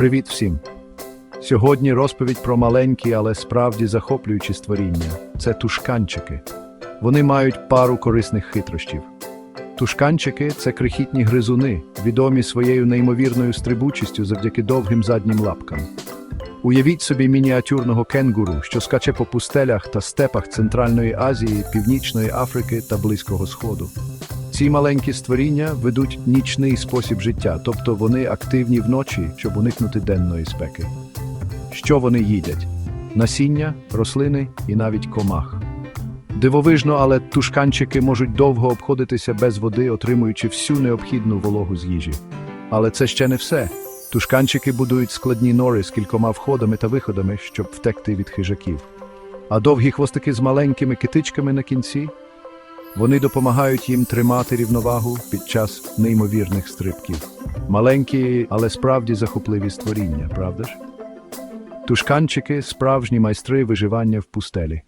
Привіт всім! Сьогодні розповідь про маленькі, але справді захоплюючі створіння. Це тушканчики. Вони мають пару корисних хитрощів. Тушканчики це крихітні гризуни, відомі своєю неймовірною стрибучістю завдяки довгим заднім лапкам. Уявіть собі мініатюрного кенгуру, що скаче по пустелях та степах Центральної Азії, Північної Африки та Близького Сходу. Ці маленькі створіння ведуть нічний спосіб життя, тобто вони активні вночі, щоб уникнути денної спеки. Що вони їдять? Насіння, рослини і навіть комах. Дивовижно, але тушканчики можуть довго обходитися без води, отримуючи всю необхідну вологу з їжі. Але це ще не все. Тушканчики будують складні нори з кількома входами та виходами, щоб втекти від хижаків. А довгі хвостики з маленькими китичками на кінці вони допомагають їм тримати рівновагу під час неймовірних стрибків. Маленькі, але справді захопливі створіння, правда ж? Тушканчики справжні майстри виживання в пустелі.